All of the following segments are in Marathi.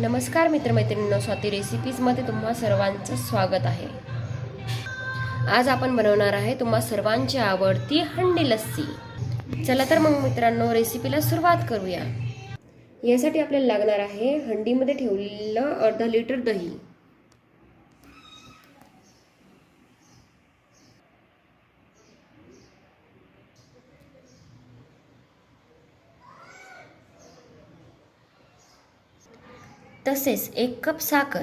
नमस्कार मित्रमैत्रिणींनो स्वाती रेसिपीजमध्ये तुम्हा सर्वांचं स्वागत आहे. आज आपण बनवणार आहे तुम्हा सर्वांची आवडती हंडी लस्सी. चला तर मग मित्रांनो रेसिपीला सुरुवात करूया. यासाठी आपल्याला लागणार आहे हंडीमध्ये ठेवलेलं अर्धा लिटर दही. तसेच एक कप साखर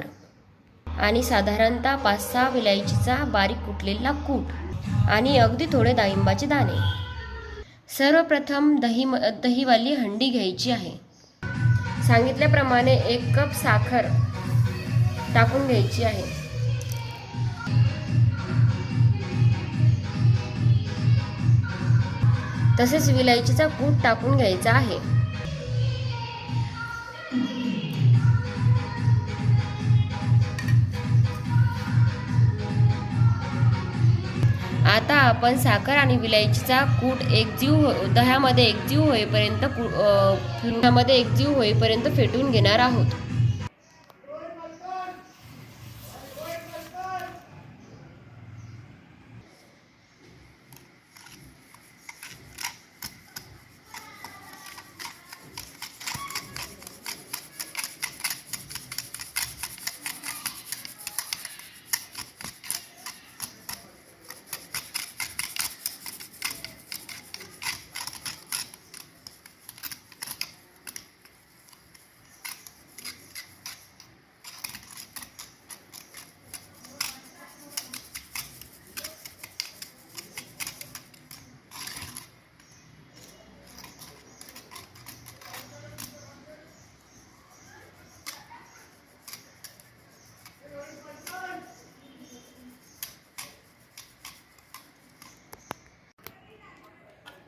आणि साधारणतः पाच सहा विलायचीचा बारीक कुटलेला कूट आणि अगदी थोडे डाळिंबाचे दाणे. सर्वप्रथम दही दहीवाली हंडी घ्यायची आहे. सांगितल्याप्रमाणे एक कप साखर टाकून घ्यायची आहे. तसेच विलायचीचा कूट टाकून घ्यायचा आहे. आता आपण साखर आणि विलायचीचा कूट एकजीव हो- दह्यामध्ये एकजीव होईपर्यंत कु एकजीव होईपर्यंत फेटून घेणार आहोत.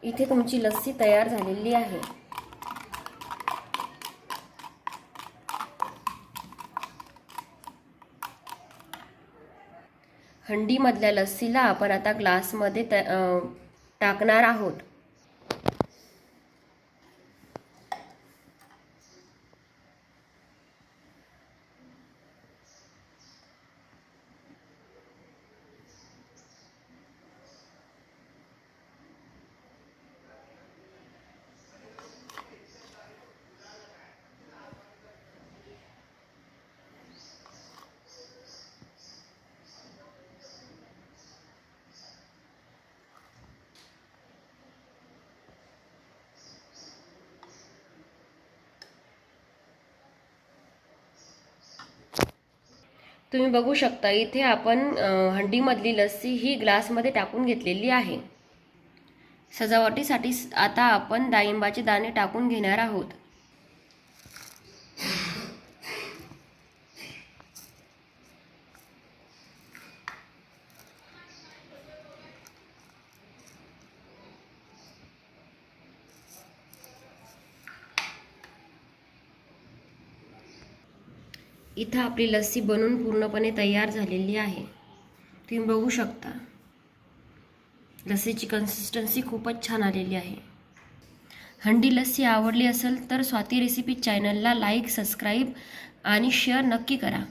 इथे तुमची लस्सी तयार झालेली आहे. हंडीमधल्या लस्सीला आपण आता ग्लासमध्ये त टाकणार आहोत. तुम्ही बघू शकता इथे आपण हंडीमधली लस्सी ही ग्लासमध्ये टाकून घेतलेली आहे. सजावटीसाठी आता आपण डाळिंबाचे दाणे टाकून घेणार आहोत. इथं आपली लस्सी बनून पूर्णपणे तयार झालेली आहे. तुम्ही बघू शकता. लस्सीची कन्सिस्टन्सी खूपच छान आलेली आहे. हंडी लस्सी आवडली असेल तर स्वाती रेसिपी चॅनलला लाईक सबस्क्राईब आणि शेअर नक्की करा.